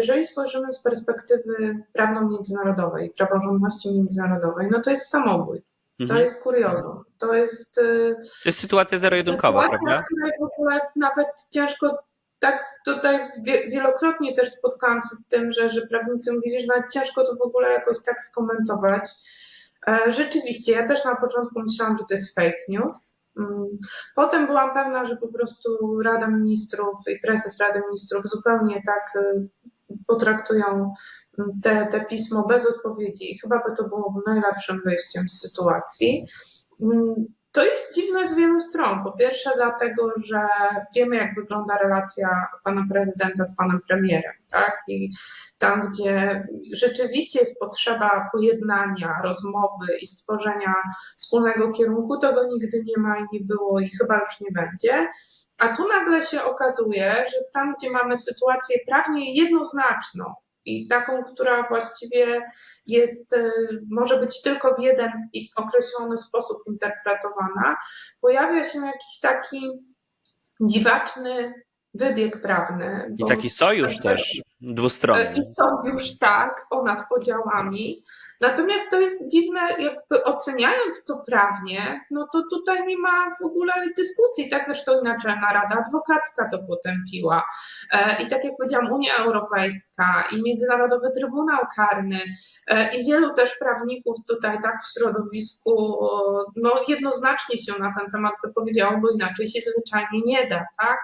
Jeżeli spojrzymy z perspektywy prawno-międzynarodowej, praworządności międzynarodowej, no to jest samobój. To Mhm. jest kuriozum. To jest y, To jest sytuacja zero-jedynkowa, prawda? w ogóle nawet ciężko, tak tutaj wie- wielokrotnie też spotkałam się z tym, że, że prawnicy mówili, że nawet ciężko to w ogóle jakoś tak skomentować. E, Rzeczywiście, ja też na początku myślałam, że to jest fake news. Mm, Potem byłam pewna, że po prostu Rada Ministrów i prezes Rady Ministrów zupełnie tak y, potraktują te, te pismo bez odpowiedzi i chyba by to było najlepszym wyjściem z sytuacji. To jest dziwne z wielu stron. Po pierwsze, dlatego, że wiemy, jak wygląda relacja pana prezydenta z panem premierem, tak? I tam, gdzie rzeczywiście jest potrzeba pojednania, rozmowy i stworzenia wspólnego kierunku, tego nigdy nie ma i nie było i chyba już nie będzie. A tu nagle się okazuje, że tam, gdzie mamy sytuację prawnie jednoznaczną i taką, która właściwie jest, y, może być tylko w jeden określony sposób interpretowana, pojawia się jakiś taki dziwaczny wybieg prawny. I taki sojusz też E, dwustronny. I są już tak, ponad podziałami. Natomiast to jest dziwne, jakby oceniając to prawnie, no to tutaj nie ma w ogóle dyskusji. Tak zresztą i Naczelna Rada Adwokacka to potępiła. E, I tak jak powiedziałam, Unia Europejska i Międzynarodowy Trybunał Karny e, i wielu też prawników tutaj tak w środowisku no jednoznacznie się na ten temat wypowiedziało, bo inaczej się zwyczajnie nie da, tak?